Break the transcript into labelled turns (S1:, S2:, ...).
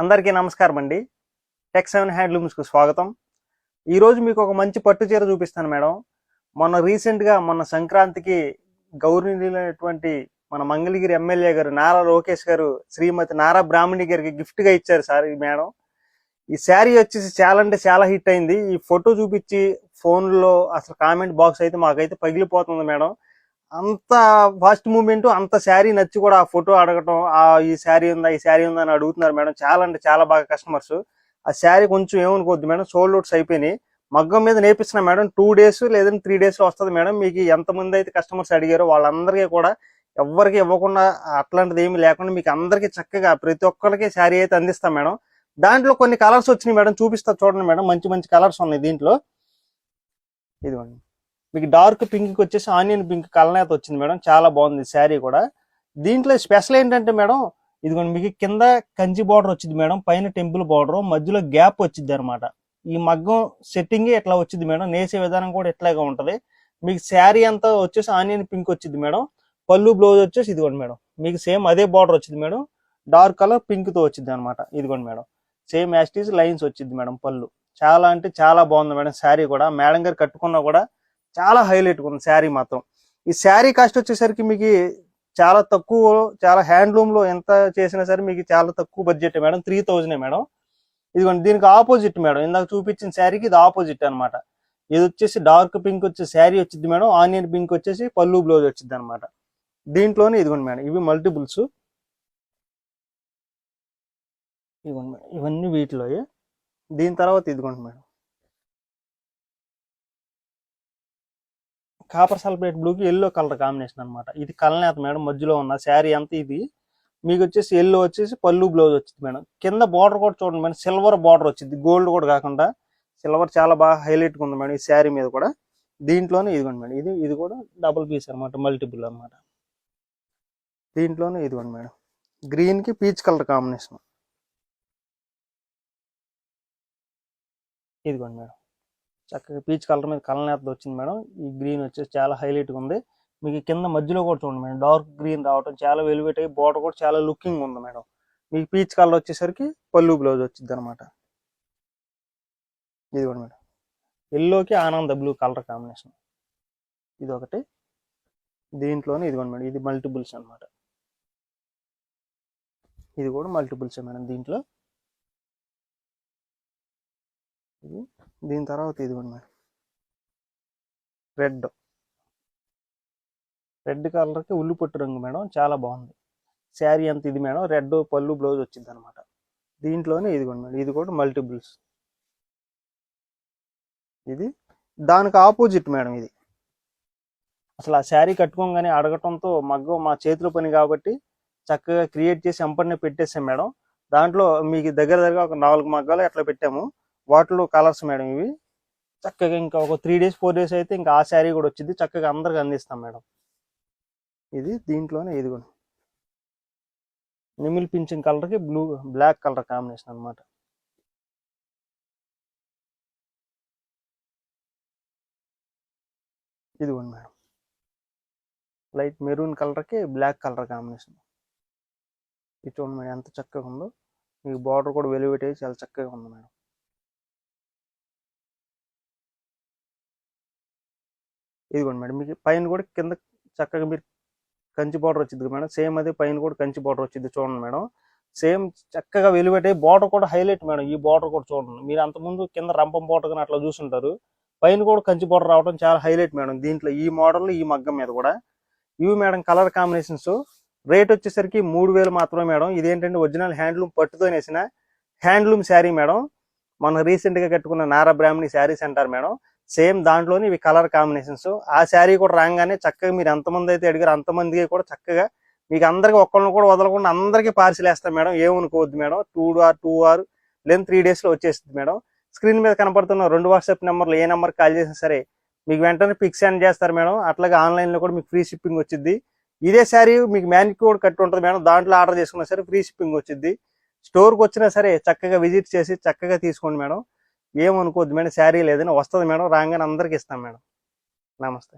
S1: అందరికీ నమస్కారం అండి. టెక్ సెవెన్ హ్యాండ్లూమ్స్కు స్వాగతం. ఈరోజు మీకు ఒక మంచి పట్టు చీర చూపిస్తాను మేడం. మొన్న రీసెంట్గా మొన్న సంక్రాంతికి గౌరవనీయులైనటువంటి మన మంగళగిరి ఎమ్మెల్యే గారు నారా లోకేష్ గారు శ్రీమతి నారా బ్రాహ్మణి గారికి గిఫ్ట్గా ఇచ్చారు సార్ ఈ మేడం. ఈ శారీ వచ్చేసి చాలా అంటే చాలా హిట్ అయింది. ఈ ఫోటో చూపించి ఫోన్లో అసలు కామెంట్ బాక్స్ అయితే మాకైతే పగిలిపోతుంది మేడం. అంత ఫాస్ట్ మూమెంట్ అంత శారీ నచ్చి కూడా ఆ ఫోటో అడగటం ఆ ఈ శారీ ఉందా ఈ శారీ ఉందా అని అడుగుతున్నారు మేడం. చాలా అంటే చాలా బాగా కస్టమర్స్. ఆ శారీ కొంచెం ఏమనుకోవద్దు మేడం సోల్డ్ అవుట్స్ అయిపోయినాయి. మగ్గం మీద నేర్పిస్తున్నా మేడం టూ డేస్ లేదంటే త్రీ డేస్ వస్తుంది మేడం. మీకు ఎంతమంది అయితే కస్టమర్స్ అడిగారో వాళ్ళందరికీ కూడా ఎవరికి ఇవ్వకుండా అట్లాంటిది ఏమి లేకుండా మీకు అందరికీ చక్కగా ప్రతి ఒక్కరికి శారీ అయితే అందిస్తాం మేడం. దాంట్లో కొన్ని కలర్స్ వచ్చినాయి మేడం చూపిస్తా చూడండి మేడం. మంచి మంచి కలర్స్ ఉన్నాయి దీంట్లో. ఇదిగోండి. మీకు డార్క్ పింక్ వచ్చేసి ఆనియన్ పింక్ కలనేత వచ్చింది మేడం. చాలా బాగుంది శారీ కూడా. దీంట్లో స్పెషల్ ఏంటంటే మేడం ఇదిగోండి మీకు కింద కంచి బార్డర్ వచ్చింది మేడం పైన టెంపుల్ బార్డర్ మధ్యలో గ్యాప్ వచ్చింది అనమాట ఈ మగ్గం సెట్టింగ్ ఇట్లా వచ్చింది మేడం నేసే విధానం కూడా ఇట్లాగే ఉంటది. మీకు శారీ అంతా వచ్చేసి ఆనియన్ పింక్ వచ్చింది మేడం. పళ్ళు బ్లౌజ్ వచ్చేసి ఇదిగోండి మేడం మీకు సేమ్ అదే బార్డర్ వచ్చింది మేడం. డార్క్ కలర్ పింక్తో వచ్చింది అనమాట ఇదిగోండి మేడం సేమ్ యాస్టీస్ లైన్స్ వచ్చింది మేడం పళ్ళు. చాలా అంటే చాలా బాగుంది మేడం శారీ కూడా. మేడం గారు కట్టుకున్నా కూడా చాలా హైలైట్ ఉంది శారీ మాత్రం. ఈ శారీ కాస్ట్ వచ్చేసరికి మీకు చాలా తక్కువ చాలా హ్యాండ్లూమ్లో ఎంత చేసినా సరే మీకు చాలా తక్కువ budget madam. Three thousand madam. ఇదిగోండి దీనికి ఆపోజిట్ మేడం. ఇందాక చూపించిన శారీకి ఇది ఆపోజిట్ అనమాట ఇది వచ్చేసి డార్క్ పింక్ వచ్చే శారీ వచ్చింది మేడం. ఆనియన్ పింక్ వచ్చేసి పళ్ళు బ్లౌజ్ వచ్చింది అనమాట దీంట్లోనే ఇదిగోండి మేడం ఇవి మల్టిపుల్స్. ఇదిగోండి మేడం ఇవన్నీ వీటిలో దీని తర్వాత ఇదిగోండి మేడం. కాపర్ సల్ఫేట్ బ్లూకి ఎల్లో కలర్ కాంబినేషన్ అనమాట ఇది కలనేత మేడం మధ్యలో ఉన్న శారీ అంతా ఇది. మీకు వచ్చేసి ఎల్లో వచ్చేసి పళ్ళు బ్లౌజ్ వచ్చింది మేడం. కింద బార్డర్ కూడా చూడండి మేడం సిల్వర్ బార్డర్ వచ్చింది. గోల్డ్ కూడా కాకుండా సిల్వర్ చాలా బాగా హైలైట్గా ఉంది మేడం ఈ శారీ మీద కూడా. దీంట్లోనే ఇదిగోండి మేడం ఇది ఇది కూడా డబుల్ పీస్ అనమాట మల్టిపుల్ అనమాట దీంట్లోనే ఇదిగోండి మేడం గ్రీన్కి పీచ్ కలర్ కాంబినేషన్ ఇదిగోండి మేడం. చక్కగా పీచ్ కలర్ మీద కలనేత వచ్చింది మేడం. ఈ గ్రీన్ వచ్చేసి చాలా హైలైట్గా ఉంది. మీకు కింద మధ్యలో కూడా చూడండి మేడం. డార్క్ గ్రీన్ రావటం చాలా వెలివేట్ అయ్యి బోర్డర్ కూడా చాలా లుకింగ్ ఉంది మేడం. మీకు పీచ్ కలర్ వచ్చేసరికి పళ్ళు బ్లౌజ్ వచ్చింది అనమాట ఇదిగోండి మేడం. ఎల్లోకి ఆనంద బ్లూ కలర్ కాంబినేషన్. ఇది ఒకటి దీంట్లోనే ఇదిగోండి మేడం. ఇది మల్టిపుల్స్ అనమాట ఇది కూడా మల్టిపుల్సే మేడం దీంట్లో. ఇది దీని తర్వాత ఇదిగోండి మేడం రెడ్ రెడ్ కలర్కి ఉల్లి పొట్టు రంగు మేడం చాలా బాగుంది. శారీ అంత ఇది మేడం రెడ్ పళ్ళు బ్లౌజ్ వచ్చింది అనమాట దీంట్లోనే ఇదిగోండి మేడం ఇది కూడా మల్టిపుల్స్ ఇది దానికి ఆపోజిట్ మేడం ఇది. అసలు ఆ శారీ కట్టుకోగానే అడగటంతో మగ్గం మా చేతిలో పని కాబట్టి చక్కగా క్రియేట్ చేసి ఎంపడిని పెట్టేసాం మేడం. దాంట్లో మీకు దగ్గర దగ్గర ఒక నాలుగు మగ్గాలు అట్లా పెట్టాము. వాటిలో కలర్స్ మేడం ఇవి. చక్కగా ఇంకా ఒక త్రీ డేస్ ఫోర్ డేస్ అయితే ఇంకా ఆ శారీ కూడా వచ్చింది. చక్కగా అందరికి అందిస్తాం మేడం. ఇది దీంట్లోనే ఇది కూడా. నిమిల్ పింఛన్ కలర్కి బ్లూ బ్లాక్ కలర్ కాంబినేషన్ అనమాట ఇదిగోండి మేడం. లైట్ మెరూన్ కలర్కి బ్లాక్ కలర్ కాంబినేషన్ ఇది చూడండి మేడం ఎంత చక్కగా ఉందో. మీకు బార్డర్ కూడా వెలివేట్ అయ్యి చాలా చక్కగా ఉంది మేడం. ఇదిగోండి మేడం మీకు పైన కూడా కింద చక్కగా మీరు కంచి బార్డర్ వచ్చింది మేడం. సేమ్ అదే పైన కూడా కంచి బార్డర్ వచ్చింది చూడండి మేడం. సేమ్ చక్కగా వెలువెట్టే బోర్డర్ బార్డర్ కూడా హైలైట్ మేడం. ఈ బార్డర్ కూడా చూడండి. మీరు అంతకుముందు కింద రంపం బార్డర్ కానీ అట్లా చూసుంటారు. పైన కూడా కంచి బార్డర్ రావడం చాలా హైలైట్ మేడం. దీంట్లో ఈ మోడల్ ఈ మగ్గం మీద కూడా. ఇవి మేడం కలర్ కాంబినేషన్స్. రేట్ వచ్చేసరికి మూడు వేలు మాత్రమే మేడం. ఇదేంటంటే ఒరిజినల్ హ్యాండ్లూమ్ పట్టుతో వేసిన హ్యాండ్లూమ్ శారీ మేడం. మనం రీసెంట్గా కట్టుకున్న నారా బ్రాహ్మణి శారీస్ అంటారు మేడం. సేమ్ దాంట్లోని ఇవి కలర్ కాంబినేషన్స్. ఆ శారీ కూడా రాగానే చక్కగా మీరు ఎంతమంది అయితే అడిగారు అంతమందికి కూడా చక్కగా మీకు అందరికి ఒక్కళ్ళని కూడా వదలకుండా అందరికీ పార్సిల్ వేస్తాం మేడం. ఏమనుకోవద్దు madam. Two or two or లేదా త్రీ డేస్లో వచ్చేస్తుంది మేడం. స్క్రీన్ మీద కనపడుతున్న రెండు వాట్సాప్ నెంబర్లు ఏ నెంబర్ కాల్ చేసినా సరే మీకు వెంటనే పిక్ సెండ్ చేస్తారు మేడం. అట్లాగే ఆన్లైన్లో కూడా మీకు ఫ్రీ షిప్పింగ్ వచ్చింది ఇదే శారీ మీకు మ్యానిక్యూర్ కట్టి ఉంటుంది మేడం. దాంట్లో ఆర్డర్ చేసుకున్నా సరే ఫ్రీ షిప్పింగ్ వచ్చింది స్టోర్కి వచ్చినా సరే చక్కగా విజిట్ చేసి చక్కగా తీసుకోండి మేడం. ఏమనుకోవద్దు మేడం శారీ లేదని వస్తుంది మేడం రాగానే అందరికి ఇస్తాం మేడం. నమస్తే.